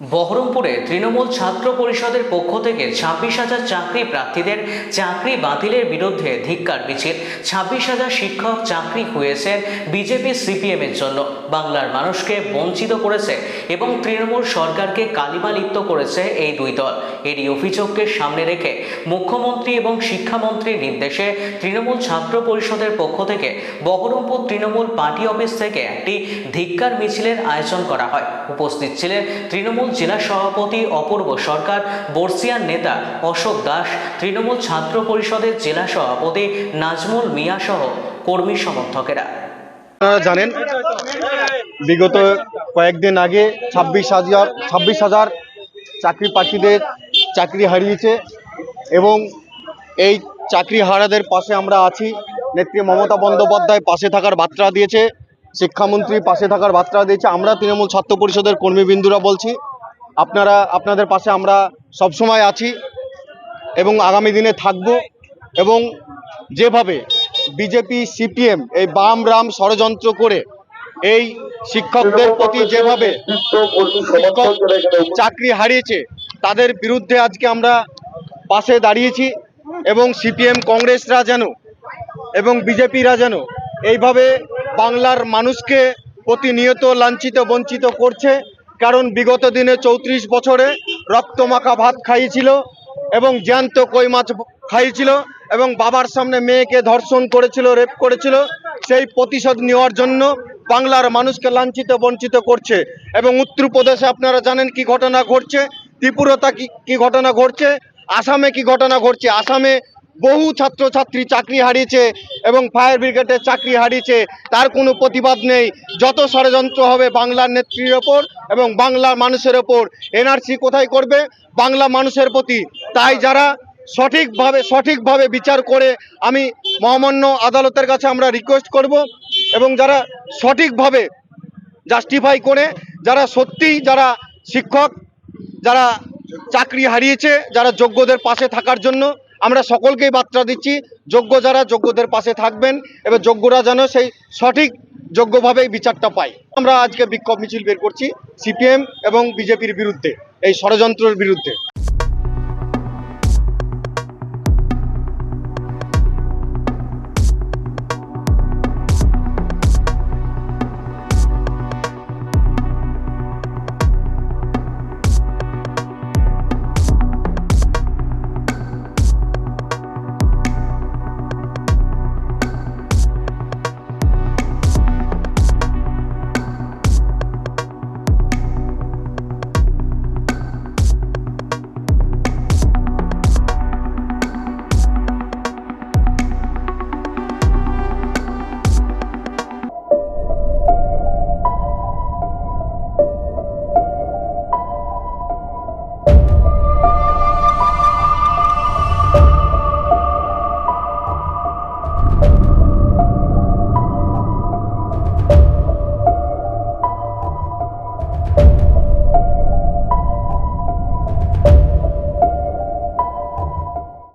বহরমপুরে তৃণমূল ছাত্র পরিষদের পক্ষ থেকে ছাব্বিশ হাজার চাকরি প্রার্থীদের চাকরি বাতিলের বিরুদ্ধে ধিক্কার মিছিল ছাব্বিশ হাজার শিক্ষক চাকরি হয়েছেন বিজেপি সিপিএম এর জন্য। বাংলার মানুষকে বঞ্চিত করেছে এবং তৃণমূল সরকারকে কালিমা লিপ্ত করেছে এই দুই দল। এরই অভিযোগকে সামনে রেখে মুখ্যমন্ত্রী এবং শিক্ষামন্ত্রীর নির্দেশে তৃণমূল ছাত্র পরিষদের পক্ষ থেকে বহরমপুর তৃণমূল পার্টি অফিস থেকে একটি ধিক্কার মিছিলের আয়োজন করা হয়। উপস্থিত ছিলেন তৃণমূল জেলা সভাপতি অপূর্ব সরকার বর্ষিয়ান নেতা অশোক দাস, তৃণমূল ছাত্র পরিষদের জেলা সভাপতি নাজমুল মিয়া সহ কর্মী সমর্থকেরা। জানেন, বিগত কয়েকদিন আগে ছাব্বিশ হাজার ছাব্বিশ হাজার চাকরি প্রার্থীদের চাকরি হারিয়েছে এবং এই চাকরি হারাদের পাশে আমরা আছি। নেত্রী মমতা বন্দ্যোপাধ্যায় পাশে থাকার বার্তা দিয়েছে, শিক্ষামন্ত্রী পাশে থাকার বার্তা দিয়েছে। আমরা তৃণমূল ছাত্র পরিষদের কর্মীবিন্দুরা বলছি আপনারা, আপনাদের পাশে আমরা সবসময় আছি এবং আগামী দিনে থাকব এবং যেভাবে বিজেপি, সিপিএম এই বাম রাম ষড়যন্ত্র করে এই শিক্ষকদের প্রতি যেভাবে শিক্ষক চাকরি হারিয়েছে, তাদের বিরুদ্ধে আজকে আমরা পাশে দাঁড়িয়েছি এবং সিপিএম কংগ্রেসরা যেন এবং বিজেপিরা যেন এইভাবে বাংলার মানুষকে প্রতিনিয়ত লাঞ্ছিত, বঞ্চিত করছে কারণ বিগত দিনে চৌত্রিশ বছরে রক্তমাখা ভাত খাইয়েছিল এবং জ্যান্ত কই মাছ খাইয়েছিল এবং বাবার সামনে মেয়েকে ধর্ষণ করেছিল, রেপ করেছিল, সেই প্রতিশোধ নেওয়ার জন্য বাংলার মানুষকে লাঞ্ছিত, বঞ্চিত করছে। এবং উত্তরপ্রদেশে আপনারা জানেন কি ঘটনা ঘটছে, ত্রিপুরাতে কি কি ঘটনা ঘটছে, আসামে কি ঘটনা ঘটছে? আসামে বহু ছাত্রছাত্রী চাকরি হারিয়েছে এবং ফায়ার ব্রিগেডের চাকরি হারিয়েছে। তার কোনো প্রতিবাদ নেই। যত ষড়যন্ত্র হবে বাংলার নেত্রীর ওপর এবং বাংলার মানুষের ওপর, এনআরসি কোথায় করবে? বাংলা মানুষের প্রতি। তাই যারা সঠিকভাবে সঠিকভাবে বিচার করে, আমি মহামান্য আদালতের কাছে আমরা রিকোয়েস্ট করব এবং যারা সঠিকভাবে জাস্টিফাই করে, যারা সত্যিই যারা শিক্ষক, যারা চাকরি হারিয়েছে, যারা যোগ্যদের পাশে থাকার জন্য আমরা সকলকেই বার্তা দিচ্ছি, যোগ্য যারা যোগ্যদের পাশে থাকবেন, এবার যোগ্যরা যেন সেই সঠিক যোগ্যভাবে বিচারটা পায়। আমরা আজকে বিক্ষোভ মিছিল বের করছি, সিপিএম এবং বিজেপির বিরুদ্ধে, এই ষড়যন্ত্রের বিরুদ্ধে।